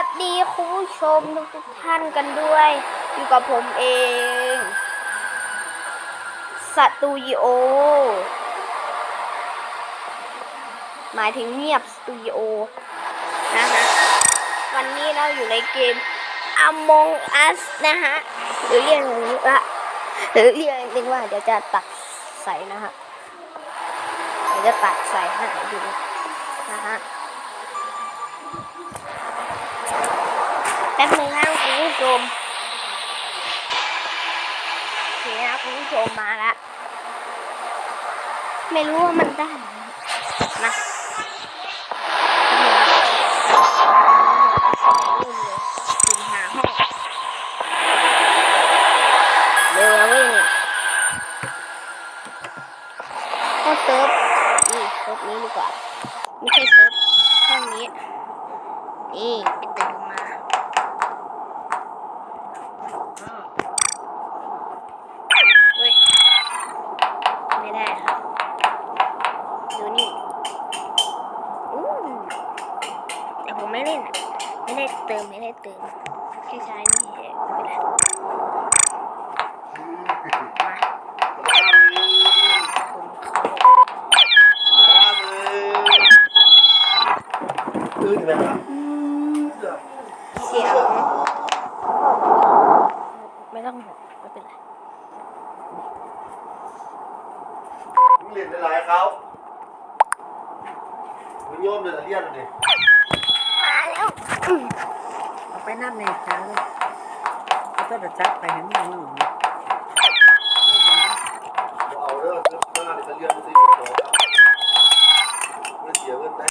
วัสดีคุณผู้ชมทุกทุกๆท่านกันด้วย อยู่กับผมเองสตูดิโอ หมายถึงเงียบสตูดิโอ นะฮะ วันนี้เราอยู่ในเกม Among Us นะฮะ หรือเรียกอย่างนี้ว่าหรือเรียกจริงว่าเดี๋ยวจะตักใส่นะฮะ เดี๋ยวจะตักใส่ให้ดูนะฮะ แป๊บนึงนะคุณผู้ชมโอเคนะคุณผู้ชมมาแล้วไม่รู้ว่ามันได้ไหมนะถึงหาห้องเร็วแล้ววิ่งเข้าเซิร์ฟนี่เซิร์ฟนี้ดีกว่า ไม่ใช่เซิร์ฟห้องนี้นี่ไปเติมมา เฮ้ย ไม่ได้ครับ ดูนี่อู้ แต่ผมไม่เล่นอะไม่ได้เติมไม่ได้เติมแค่ใช้นี่เฉยไม่เป็นไรมาผมเขาตื่นไหมครับเสียงไม่ต้องห่วงไม่เป็นไรมึงเรียนได้หลายเขา มึงโยมเลยแต่เรียนเลยมาแล้วเอาไปน้ำในจานเลยเอาตัวเดือดจับไปให้มันหนุ่มเอาเด้อเรื่องหน้าเนี่ยจะเรียนมันสิ